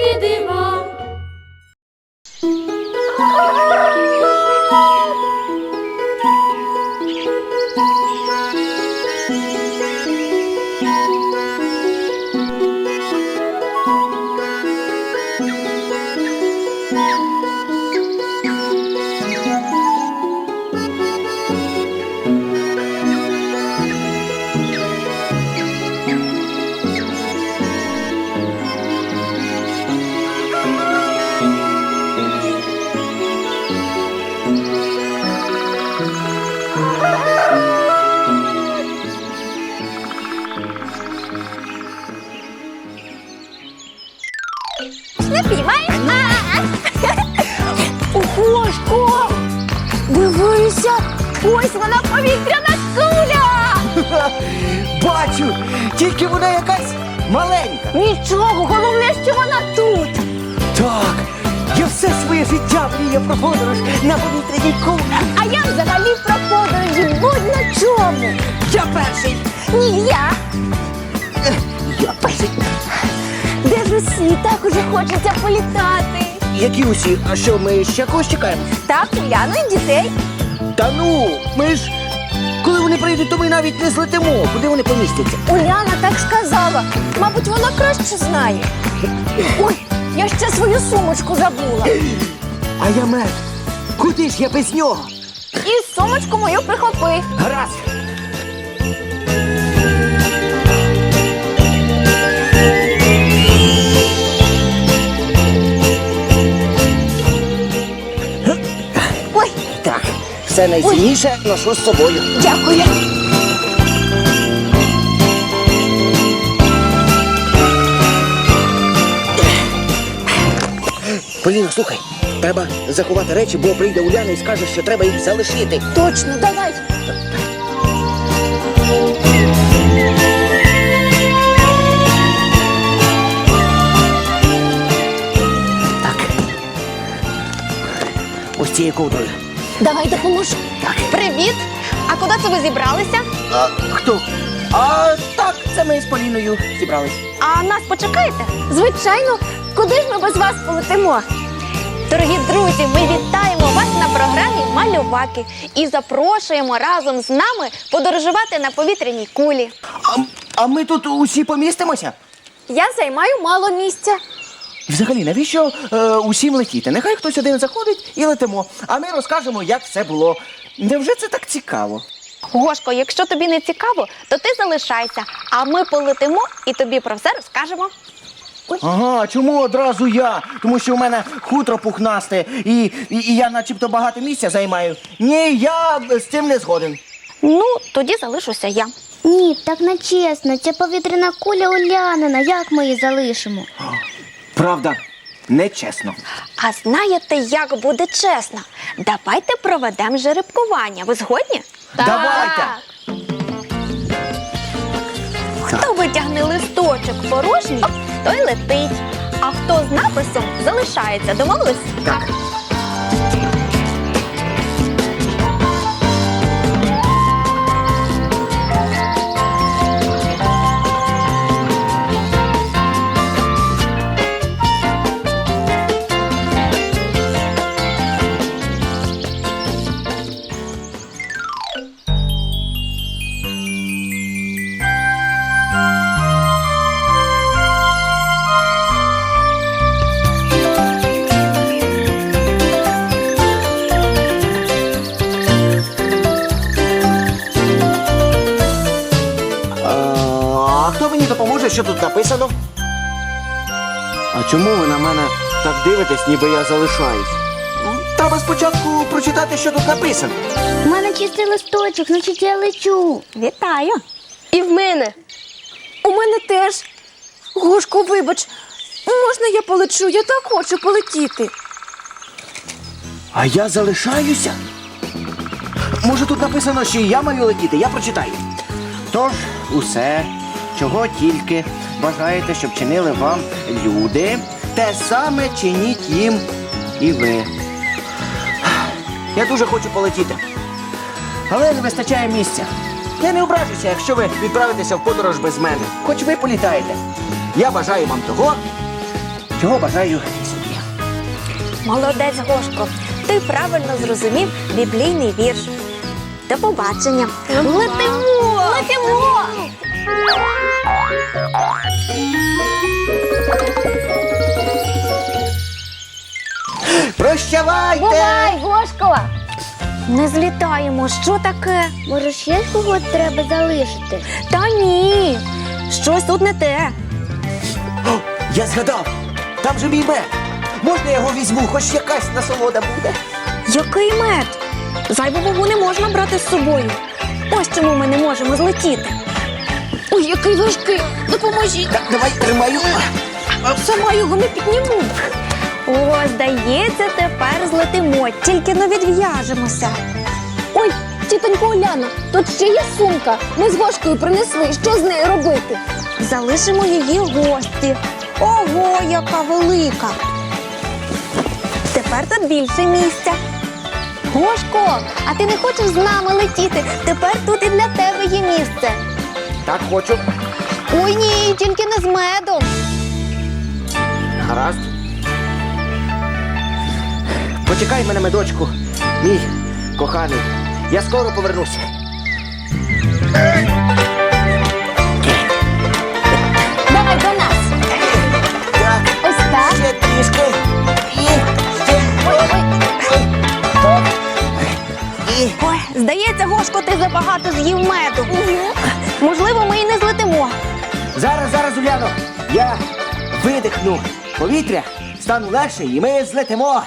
Страшнісінькі дива. На повітряній кулі. А я взагалі про подорожі будь на чому! Я перший. Ні, я! Я перший. Де ж усі так уже хочеться політати? Які усі? А що, ми ще когось чекаємо? Так, Уляну і дітей. Та ну, ми ж. Коли вони прийдуть, то ми навіть не злетимо. Куди вони помістяться? Уляна так сказала. Мабуть, вона краще знає. Ой, я ще свою сумочку забула. А я мертв. Куди ж я без нього? І сумочку мою прихопи. Гаразд. Ой, Так, все найцінніше ношу з собою. дякую. Поліно, слухай, треба заховати речі, бо прийде Уляна і скаже, що треба їх залишити. Точно, давай. Так. Ось цією ковдрою. Давай допоможу. Так. Привіт! А куди це ви зібралися? А, хто? А так, це ми з Поліною зібрались. А нас почекаєте? Звичайно, куди ж ми без вас полетимо? Дорогі друзі, ми вітаємо вас на програмі Малюваки і запрошуємо разом з нами подорожувати на повітряній кулі. А, а ми тут усі помістимося? Я займаю мало місця. Взагалі, навіщо е, усім летіти? Нехай хтось один заходить і летимо, а ми розкажемо, як все було. Невже це так цікаво? Гошко, якщо тобі не цікаво, то ти залишайся, а ми полетимо і тобі про все розкажемо. Ага, чому одразу я? Тому що у мене хутро пухнасте, і, і, і я начебто багато місця займаю. Ні, я з цим не згоден. Ну, тоді залишуся я. Ні, так не чесно. Це повітряна куля Улянина. Як ми її залишимо? Правда, нечесно. А знаєте, як буде чесно? Давайте проведемо жеребкування. Ви згодні? Давайте. Хто витягне листочок порожній, той летить. А хто з написом залишається. Домовились? Так. А хто мені допоможе, що тут написано? А чому ви на мене так дивитесь, ніби я залишаюсь? Треба спочатку прочитати, що тут написано. У мене чистий листочок, значить я лечу. Вітаю! І в мене. У мене теж. Гошко, вибач, можна я полечу? Я так хочу полетіти. А я залишаюся? Може, тут написано, що і я маю летіти, я прочитаю. Тож, усе, чого тільки бажаєте, щоб чинили вам люди, те саме чиніть їм і ви. Я дуже хочу полетіти. Але не вистачає місця. Я не ображуся, якщо ви відправитеся в подорож без мене. Хоч ви політаєте. Я бажаю вам того, чого бажаю і собі. Молодець, Гошко. Ти правильно зрозумів біблійний вірш. До побачення. Летимо! Летимо! Прощавайте! Бувай, Гошко! Не злітаємо. Що таке? Може, ще когось треба залишити? Та ні. Щось тут не те. О, я згадав! Там же мій мед! Можна я його візьму, хоч якась насолода буде. Який мед? Зайву вагу не можна брати з собою. Ось чому ми не можемо злетіти. Ой, який важкий! Допоможіть! Так, давай тримаю. Сама його не підніму. О, здається, тепер злетимо, тільки не відв'яжемося. Ой, тітонько Оляно, тут ще є сумка. Ми з Гошкою принесли. Що з нею робити? Залишимо її гості. Ого, яка велика! Тепер тут більше місця. Гошко, а ти не хочеш з нами летіти? Тепер тут і для тебе є місце. Так хочу. Ой ні, тільки не з медом. Гаразд. Почекай мене, медочку, мій коханий. Я скоро повернуся. Давай до нас. Так, Ось так. ще трішки. І ще. І. Ой, здається, Гошко, ти забагато з'їв меду. Можливо, ми і не злетимо. Зараз, зараз, Уляно. Я видихну повітря, стану легше, і ми злетимо.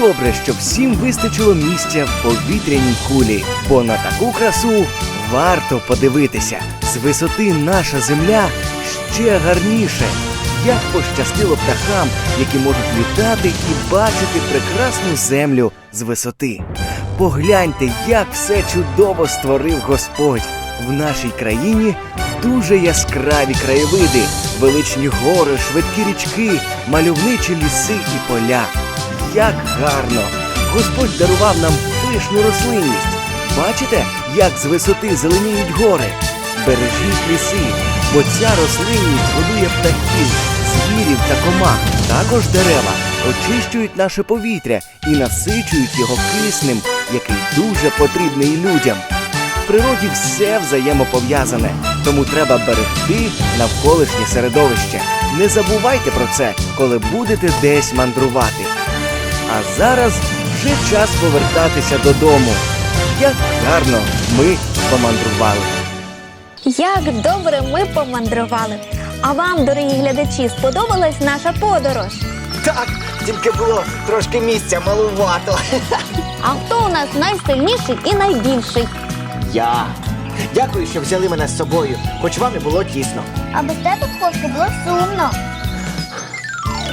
Добре, що всім вистачило місця в повітряній кулі, бо на таку красу варто подивитися. З висоти наша земля ще гарніше. Як пощастило птахам, які можуть літати і бачити прекрасну землю з висоти. Погляньте, як все чудово створив Господь. В нашій країні дуже яскраві краєвиди, величні гори, швидкі річки, мальовничі ліси і поля. Як гарно! Господь дарував нам пишну рослинність. Бачите, як з висоти зеленіють гори? Бережіть ліси, бо ця рослинність годує птахів, звірів та комах. Також дерева очищують наше повітря і насичують його киснем, який дуже потрібний людям. В природі все взаємопов'язане, тому треба берегти навколишнє середовище. Не забувайте про це, коли будете десь мандрувати. А зараз вже час повертатися додому. Як гарно ми помандрували. Як добре ми помандрували. А вам, дорогі глядачі, сподобалась наша подорож? Так, тільки було трошки місця малувато. А хто у нас найсильніший і найбільший? Я. Дякую, що взяли мене з собою, хоч вам і було тісно. А без тебе, Гошко, було сумно.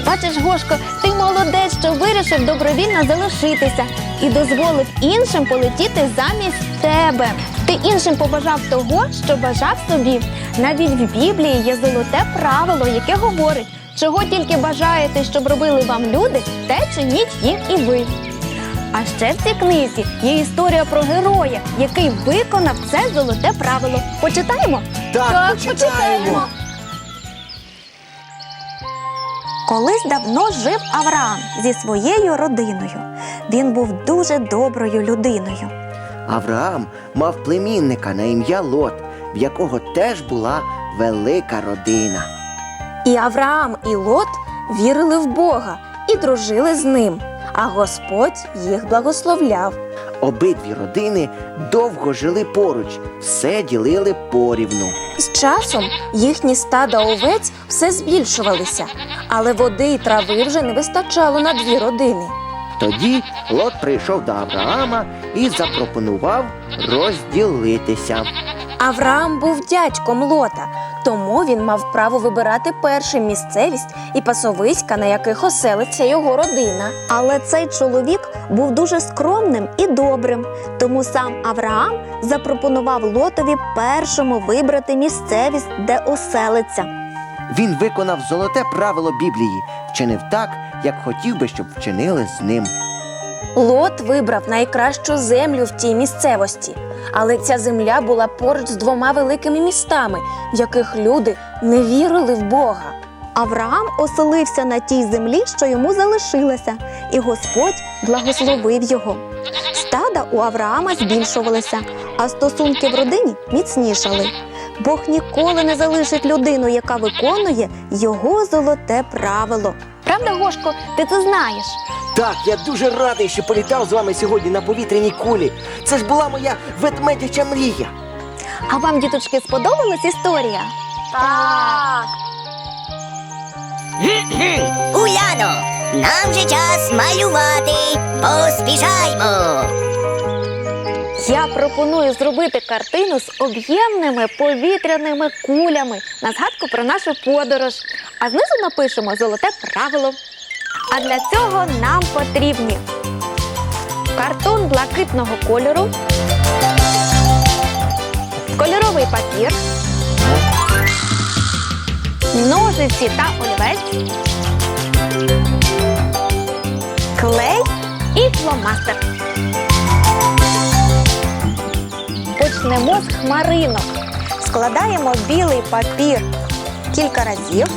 Бачиш, Гошко, ти молодець, що вирішив добровільно залишитися і дозволив іншим полетіти замість тебе. Ти іншим побажав того, що бажав собі. Навіть в Біблії є золоте правило, яке говорить, чого тільки бажаєте, щоб робили вам люди, те чиніть їм і ви. А ще в цій книзі є історія про героя, який виконав це золоте правило. Почитаємо? Так, почитаємо. Колись давно жив Авраам зі своєю родиною. Він був дуже доброю людиною. Авраам мав племінника на ім'я Лот, в якого теж була велика родина. І Авраам і Лот вірили в Бога і дружили з ним, а Господь їх благословляв. Обидві родини довго жили поруч, все ділили порівну. З часом їхні стада овець все збільшувалися, але води і трави вже не вистачало на дві родини. Тоді Лот прийшов до Авраама і запропонував розділитися. Авраам був дядьком Лота, тому він мав право вибирати першим місцевість і пасовиська, на яких оселиться його родина. Але цей чоловік був дуже скромним і добрим, тому сам Авраам запропонував Лотові першому вибрати місцевість, де оселиться. Він виконав золоте правило Біблії, вчинив так, як хотів би, щоб вчинили з ним. Лот вибрав найкращу землю в тій місцевості, але ця земля була поруч з двома великими містами, в яких люди не вірили в Бога. Авраам оселився на тій землі, що йому залишилася, і Господь благословив його. Стада у Авраама збільшувалися, а стосунки в родині міцнішали. Бог ніколи не залишить людину, яка виконує його золоте правило. Правда, Гошко, ти це знаєш? Так, я дуже радий, що політав з вами сьогодні на повітряній кулі. Це ж була моя ведмедяча мрія. А вам, діточки, сподобалась історія? Так. Уляно, нам же час малювати. Поспішаймо. Я пропоную зробити картину з об'ємними повітряними кулями на згадку про нашу подорож. А знизу напишемо золоте правило. А для цього нам потрібні картон блакитного кольору, кольоровий папір, ножиці та олівець, клей і фломастер. Почнемо з хмаринок. Складаємо білий папір кілька разів.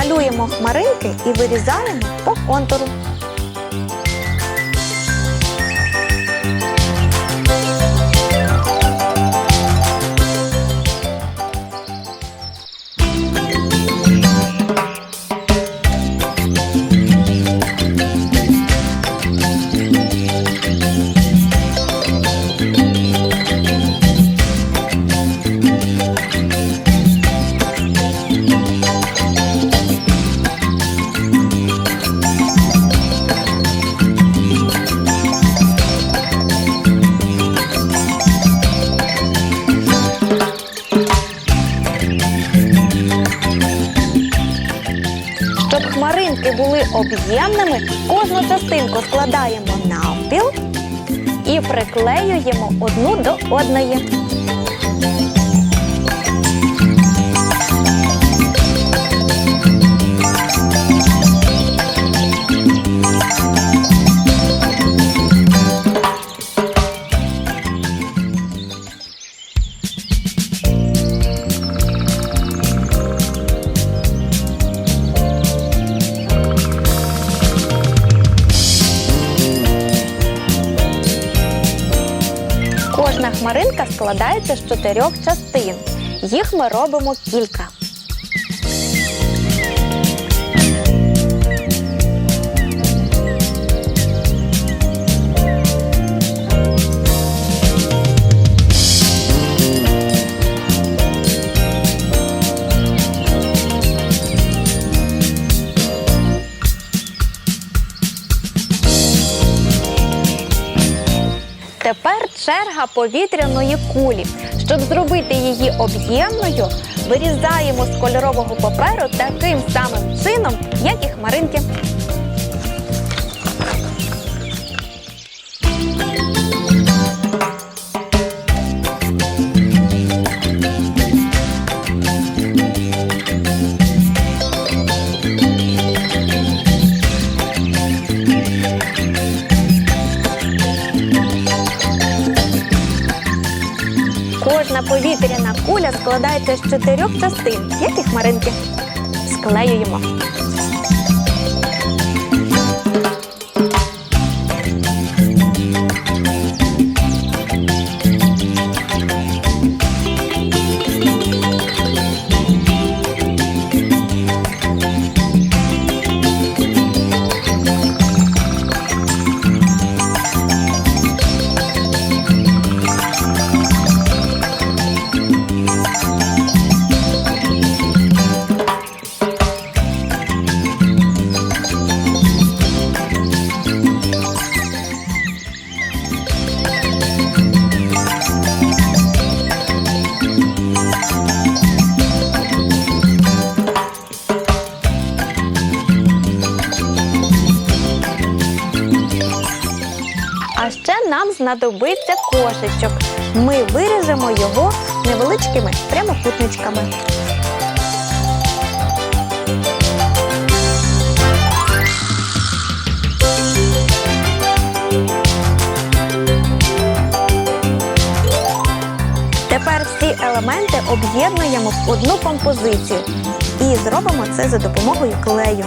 Малюємо хмаринки і вирізаємо по контуру. Навпіл і приклеюємо одну до одної. Складається з чотирьох частин. Їх ми робимо кілька. Тепер черга повітряної кулі. Щоб зробити її об'ємною, вирізаємо з кольорового паперу таким самим чином, як і хмаринки. Чотирьох частин, як і хмаринки. Склеюємо. Знадобиться кошечок. Ми виріжемо його невеличкими прямокутничками. Тепер всі елементи об'єднуємо в одну композицію і зробимо це за допомогою клею.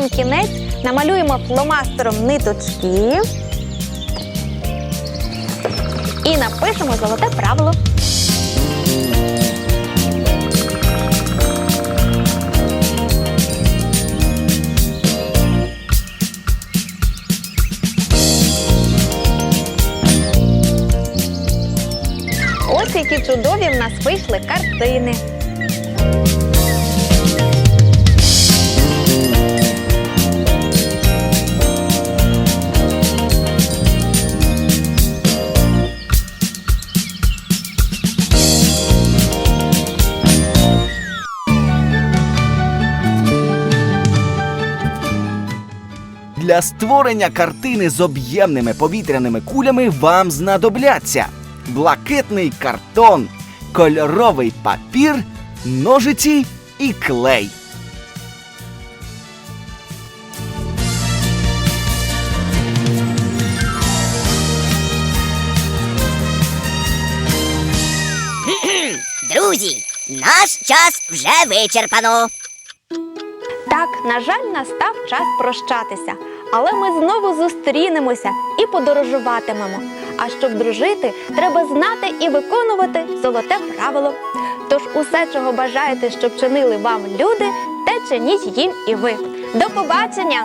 Сам кінець намалюємо фломастером ниточки і напишемо золоте правило. Ось які чудові в нас вийшли картини. Для створення картини з об'ємними повітряними кулями вам знадобляться блакитний картон, кольоровий папір, ножиці і клей. Друзі, наш час вже вичерпано. Так, на жаль, настав час прощатися, але ми знову зустрінемося і подорожуватимемо. А щоб дружити, треба знати і виконувати золоте правило. Тож усе, чого бажаєте, щоб чинили вам люди, те чиніть їм і ви. До побачення!